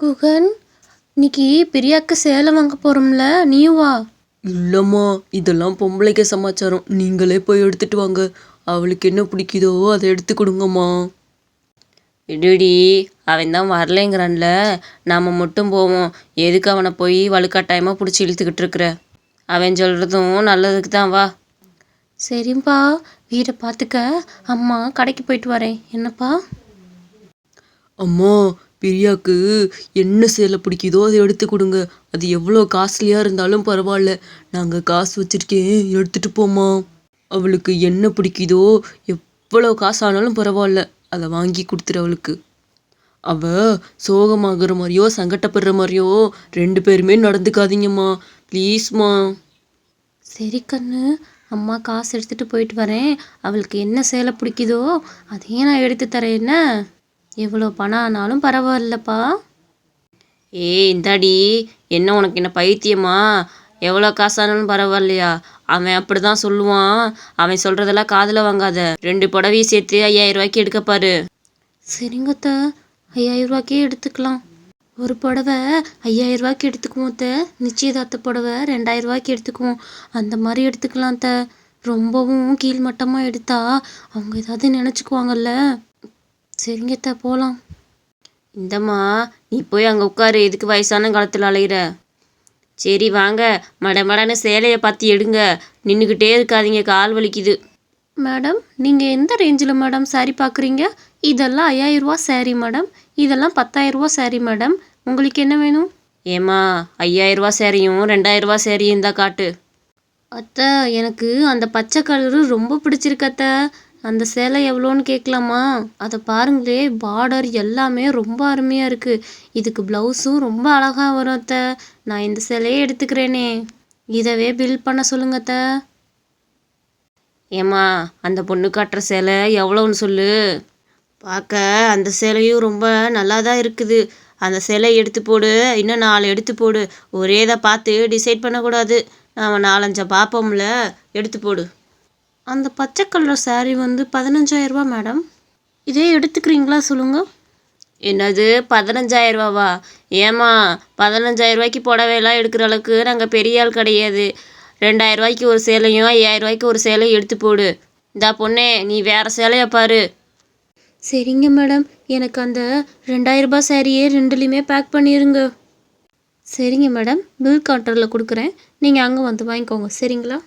குகன் இன்னைக்கு பிரியாக்கு சேலை வாங்க போகிறோம்ல நீயும் வா. இல்லைம்மா இதெல்லாம் பொம்பளைக்கு சமாச்சாரம். நீங்களே போய் எடுத்துட்டு வாங்க. அவளுக்கு என்ன பிடிக்குதோ அதை எடுத்து கொடுங்கம்மா. விடுடி அவன் தான் வரலைங்கிறான்ல. நாம் மட்டும் போவோம். எதுக்கு அவனை போய் வலுக்கட்டாயமாக பிடிச்சி இழுத்துக்கிட்டு இருக்கிற? அவன் சொல்கிறதும் நல்லதுக்கு தான் வா. சரிப்பா வீடை பார்த்துக்க. அம்மா கடைக்கு போயிட்டு வரேன். என்னப்பா? அம்மா பிரியாக்கு என்ன சேலை பிடிக்குதோ அதை எடுத்து கொடுங்க. அது எவ்வளோ காஸ்ட்லியாக இருந்தாலும் பரவாயில்ல. நாங்கள் காசு வச்சிருக்கேன் எடுத்துகிட்டு போம்மா. அவளுக்கு என்ன பிடிக்குதோ எவ்வளோ காசு ஆனாலும் பரவாயில்ல. அதை வாங்கி கொடுத்துரு அவளுக்கு. அவ சோகமாகிற மாதிரியோ சங்கட்டப்படுற மாதிரியோ ரெண்டு பேருமே நடந்துக்காதீங்கம்மா. ப்ளீஸ்மா. சரி கண்ணு அம்மா காசு எடுத்துகிட்டு போயிட்டு வரேன். அவளுக்கு என்ன சேலை பிடிக்குதோ அதையே நான் எடுத்து தரேன் என்ன? எவ்வளோ பணம் ஆனாலும் பரவாயில்லப்பா. ஏய் இந்தாடி என்ன உனக்கு என்ன பைத்தியமா? எவ்வளோ காசானாலும் பரவாயில்லையா? அவன் அப்படி தான் சொல்லுவான். அவன் சொல்கிறதெல்லாம் காதில் வாங்காத. ரெண்டு புடவையும் சேர்த்து ஐயாயிரம் ரூபாய்க்கு எடுக்கப்பாரு சரிங்கத்த ஐயாயிரம் ரூபாய்க்கே எடுத்துக்கலாம். ஒரு புடவை ஐயாயிரம் ரூபாய்க்கு எடுத்துக்குவோம் த நிச்சயதார்த்த புடவை ரெண்டாயிரம் ரூபாய்க்கு எடுத்துக்குவோம். அந்த மாதிரி எடுத்துக்கலாம் த ரொம்பவும் கீழ்மட்டமாக எடுத்தா அவங்க ஏதாவது நினச்சிக்குவாங்கல்ல. சரிங்க அத்தை போகலாம் இந்தம்மா நீ போய் அங்கே உட்காரு எதுக்கு வயசான காலத்தில் அலையிற? சரி வாங்க. மட மடன்னு சேலையை பார்த்து எடுங்க. நின்றுக்கிட்டே இருக்காதீங்க கால் வலிக்குது. மேடம் நீங்கள் எந்த ரேஞ்சில் மேடம் saree பார்க்குறீங்க? இதெல்லாம் ஐயாயிரம் ரூபா saree மேடம். இதெல்லாம் ரூபா saree மேடம். உங்களுக்கு என்ன வேணும்? ஏம்மா ஐயாயிரரூவா சேரையும் ரெண்டாயிரரூவா சேரையும் இருந்தா காட்டு. அத்தை எனக்கு அந்த பச்சை கலரு ரொம்ப பிடிச்சிருக்கு அத்தை. அந்த சேலை எவ்வளோன்னு கேட்கலாமா? அதை பாருங்களே பார்டர் எல்லாமே ரொம்ப அருமையாக இருக்குது இதுக்கு ப்ளவுஸும் ரொம்ப அழகாக வரும் அத்தை. நான் இந்த சேலையே எடுத்துக்கிறேனே. இதவே பில் பண்ண சொல்லுங்க அத்தை. ஏம்மா அந்த பொண்ணு காட்டுற சேலை எவ்வளோன்னு சொல்லு. பார்க்க அந்த சேலையும் ரொம்ப நல்லா தான் இருக்குது. அந்த சேலை எடுத்து போடு இன்னும் நாலு எடுத்து போடு. ஒரே இதை பார்த்து டிசைட் பண்ணக்கூடாது. நாம் நாலஞ்சை பார்ப்போம்ல. எடுத்து போடு. அந்த பச்சை கலர் saree வந்து பதினஞ்சாயிரம் ரூபா மேடம் இதே எடுத்துக்கிறீங்களா சொல்லுங்கள் என்னது பதினஞ்சாயிரம் ரூபாவா? ஏம்மா பதினஞ்சாயிரம் ரூபாய்க்கு புடவையெல்லாம் எடுக்கிற அளவுக்கு நாங்கள் பெரிய ஆள் கிடையாது. ரெண்டாயிரம் ரூபாய்க்கு ஒரு சேலையும் ஐயாயிரம் ரூபாய்க்கு ஒரு சேலையும் எடுத்து போடு. இந்தா பொண்ணே நீ வேற சேலையை பாரு. சரிங்க மேடம் எனக்கு அந்த ரெண்டாயிரம் ரூபாய் சாரியே ரெண்டுலேயுமே பேக் பண்ணிடுங்க சரிங்க மேடம் பில் கவுண்டரில் கொடுக்குறேன். நீங்கள் அங்கே வந்து வாங்கிக்கோங்க. சரிங்களா?